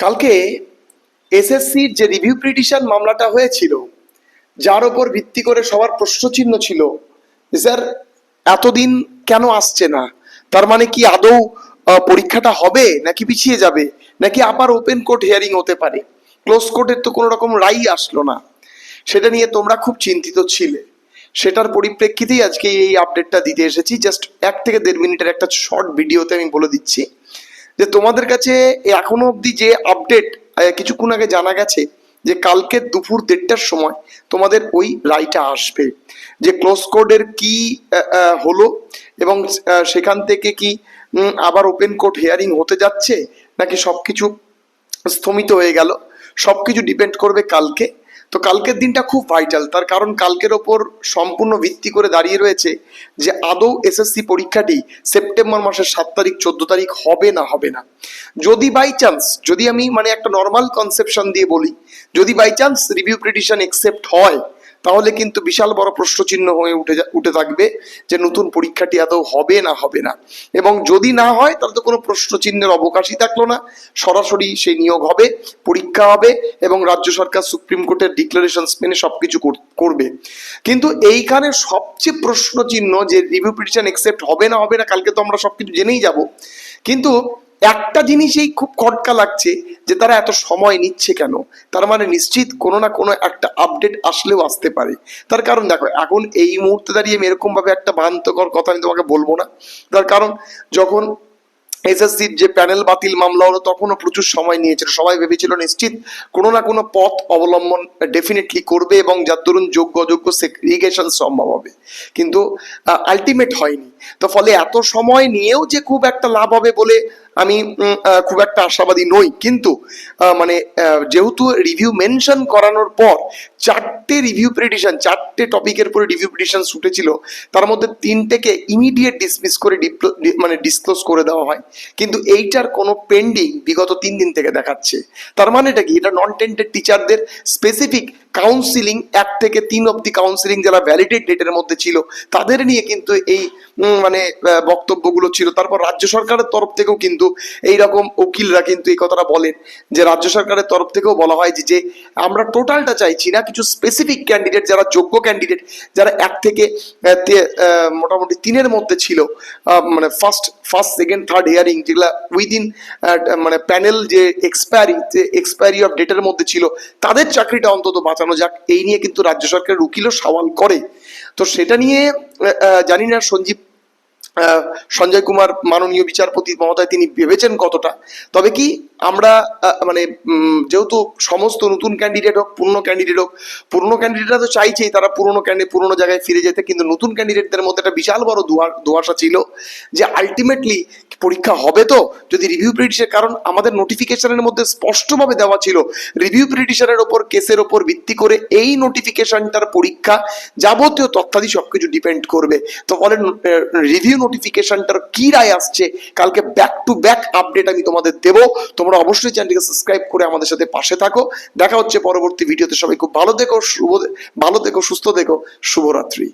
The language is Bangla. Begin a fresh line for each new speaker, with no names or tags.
কালকে এসএসসির যে রিভিউ পিটিশন মামলাটা হয়েছিল, যার ওপর ভিত্তি করে সবার প্রশ্নচিহ্ন ছিল স্যার, এতদিন কেন আসছে না? তার মানে কি আদৌ পরীক্ষাটা হবে নাকি পিছিয়ে যাবে? নাকি আবার ওপেন কোর্ট হিয়ারিং হতে পারে? ক্লোজ কোর্টের তো কোনো রকম রাই আসলো না। সেটা নিয়ে তোমরা খুব চিন্তিত ছিলে। সেটার পরিপ্রেক্ষিতেই আজকে এই আপডেটটা দিতে এসেছি। জাস্ট এক থেকে দেড় মিনিটের একটা শর্ট ভিডিওতে আমি বলে দিচ্ছি। যে তোমাদের কাছে এখনও অবধি যে আপডেট কিছুক্ষণ আগে জানা গেছে যে কালকে দুপুর দেড়টার সময় তোমাদের ওই রায়টা আসবে। যে ক্লোজ কোডের কি হলো এবং সেখান থেকে কি আবার ওপেন কোর্ট হেয়ারিং হতে যাচ্ছে নাকি সবকিছু স্থমিত হয়ে গেল? সবকিছু ডিপেন্ড করবে কালকে। তো কালকের দিনটা খুব ভাইটাল তার কারণ কালকের ওপর সম্পূর্ণ ভিত্তি করে দাঁড়িয়ে রয়েছে যে আদৌ এসএসসি পরীক্ষাটি সেপ্টেম্বর মাসের সাত তারিখ, চোদ্দ তারিখ হবে না হবে না। যদি বাই চান্স যদি আমি মানে একটা নর্মাল কনসেপশন দিয়ে বলি, যদি by chance review petition accept হয় তাহলে কিন্তু বিশাল বড় প্রশ্নচিহ্ন হয়ে উঠে উঠে থাকবে যে নতুন পরীক্ষাটি আদৌ হবে না হবে না। এবং যদি না হয়, তাহলে তো কোনো প্রশ্নচিহ্নের অবকাশই থাকল না। সরাসরি সেই নিয়োগ হবে, পরীক্ষা হবে এবং রাজ্য সরকার সুপ্রিম কোর্টের ডিক্লারেশন মেনে সবকিছু কর- করবে। কিন্তু এইখানে সবচেয়ে প্রশ্নচিহ্ন যে রিভিউ পিটিশন একসেপ্ট হবে না হবে না, কালকে তো আমরা সবকিছু জেনেই যাব। কিন্তু একটা জিনিসই খুব খটকা লাগছে যে তারা এত সময় নিচ্ছে কেন? তার মানে নিশ্চিত কোনো না কোনো একটা আপডেট আসলেও আসতে পারে। তার কারণ দেখো, এখন এই মুহূর্তে দাঁড়িয়ে আমি এরকম ভাবে একটা ভ্রান্তকর কথা আমি তোমাকে বলব না। তার কারণ যখন এসএসসির যে প্যানেল বাতিল মামলা হলো, তখনও প্রচুর সময় নিয়েছিল। সবাই ভেবেছিল নিশ্চিত কোনো না কোনো পথ অবলম্বন ডেফিনেটলি করবে এবং যার দরুন যোগ্য অযোগ্য সেগ্রিগেশন সম্ভব হবে। কিন্তু আলটিমেট হয়নি। তো ফলে এত সময় নিয়েও যে খুব একটা লাভ হবে বলে আমি খুব একটা আশাবাদী নই। কিন্তু মানে যেহেতু রিভিউ মেনশন করানোর পর চারটে রিভিউ পিটিশন চারটে টপিকের উপরে রিভিউ পিটিশন উঠেছিল তার মধ্যে তিনটেকে ইমিডিয়েট ডিসমিস করে মানে ডিসক্লোজ করে দেওয়া হয়। কিন্তু এইটার কোনো পেন্ডিং বিগত তিন দিন থেকে দেখাচ্ছে। তার মানেটা কি? এটা নন টেন্টেড টিচারদের স্পেসিফিক কাউন্সিলিং এক থেকে তিন অব্দি কাউন্সিলিং যারা ভ্যালিডেট ডেটের মধ্যে ছিল, তাদের নিয়ে কিন্তু এই মানে বক্তব্যগুলো ছিল। তারপর রাজ্য সরকারের তরফ থেকেও কিন্তু এই রকম উকিলরা কিন্তু এই কথাটা বলেন যে, রাজ্য সরকারের তরফ থেকেও বলা হয় যে আমরা টোটালটা চাইছি না কিছু স্পেসিফিক ক্যান্ডিডেট যারা যোগ্য ক্যান্ডিডেট যারা এক থেকে মোটামুটি তিনের মধ্যে ছিল মানে first first second third hearing যেগুলা উইদিন মানে প্যানেল যে এক্সপায়ারি যে এক্সপায়ারি অফ ডেটের মধ্যে ছিল, তাদের চাকরিটা অন্তত বাঁচানো যাক। এই নিয়ে কিন্তু রাজ্য সরকারের উকিলও সওয়াল করে। তো সেটা নিয়ে জানি না সঞ্জীব সঞ্জয় কুমার মাননীয় বিচারপতি মমতায় তিনি ভেবেছেন কতটা? তবে কি আমরা মানে যেহেতু সমস্ত নতুন ক্যান্ডিডেট হোক, পুরনো ক্যান্ডিডেট হোক, পুরনো ক্যান্ডিডেটরা তো চাইছেই, তারা পুরনো ক্যান্ডিডেট পুরনো জায়গায় ফিরে যেতে, কিন্তু নতুন ক্যান্ডিডেটদের মধ্যে একটা বিশাল বড় দুয়ার দুয়াশা ছিল যে আলটিমেটলি পরীক্ষা হবে তো? যদি রিভিউ পিটিশন কারণ আমাদের নোটিফিকেশনের মধ্যে স্পষ্টভাবে দেওয়া ছিল রিভিউ পিটিশনের ওপর কেসের ওপর ভিত্তি করে এই নোটিফিকেশনটার পরীক্ষা যাবতীয় তথ্যাদি সবকিছু ডিপেন্ড করবে। তো ফলে রিভিউ নোটিফিকেশনটার কি রায় আসছে? কালকে ব্যাক টু ব্যাক আপডেট আমি তোমাদের দেবো। তোমরা অবশ্যই চ্যানেলটিকে সাবস্ক্রাইব করে আমাদের সাথে পাশে থাকো। দেখা হচ্ছে পরবর্তী ভিডিওতে। সবাই খুব ভালো দেখো শুভ, ভালো দেখো সুস্থ দেখো শুভরাত্রি।